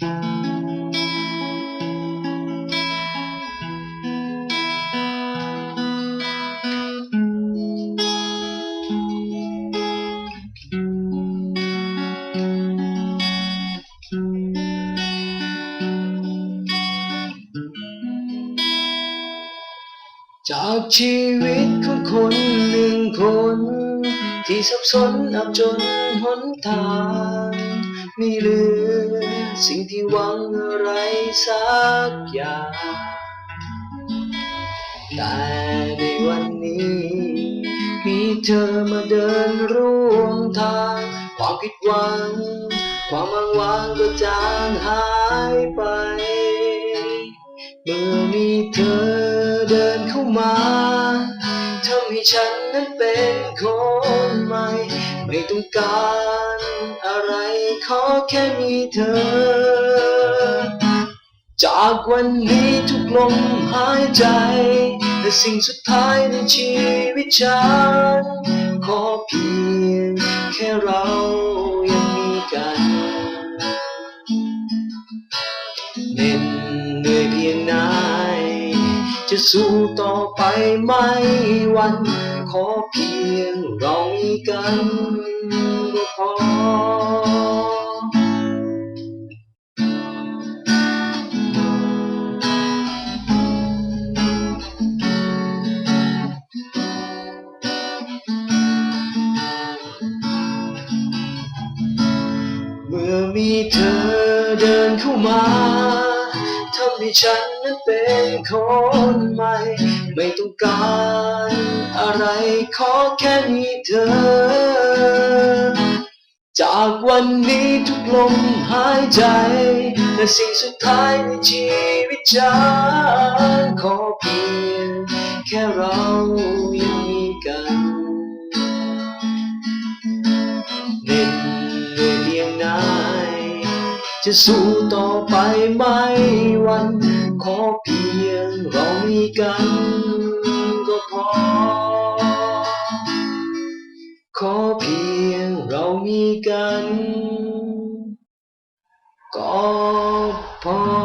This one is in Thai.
จากชีวิตของคนหนึ่งคน ที่สับสนอับจนหนทางไม่เหลือ สิ่งที่หวังอะไรสักอย่าง แต่ในวันนี้ มีเธอมาเดินร่วมทาง ความผิดหวัง ความอ้างว้างก็จางหายไป เมื่อมีเธอเดินเข้ามาทำให้ฉันนั้นเป็นคนใหม่ ไม่ต้องการ อะไรขอแค่มีเธอ จากวันนี้ทุกลมหายใจ และสิ่งสุดท้ายในชีวิตฉัน ขอเพียงแค่เรายังมีกันเหน็ดเหนื่อยเพียงไหนจะสู้ต่อไปไม่วัน ขอเพียงเรามีกัน ก็พอเมื่อมีเธอเดินเข้ามาทำให้ฉันนั้นเป็นคนใหม่ ไม่ต้องการอะไรขอแค่มีเธอ จากวันนี้ทุกลมหายใจและสิ่งสุดท้ายในชีวิตฉันขอเพียงแค่เรายังมีกันเหน็ดเหนื่อยเพียงไหนจะสู้ต่อไปไม่วันขอเพียง มีกัน ก็พอ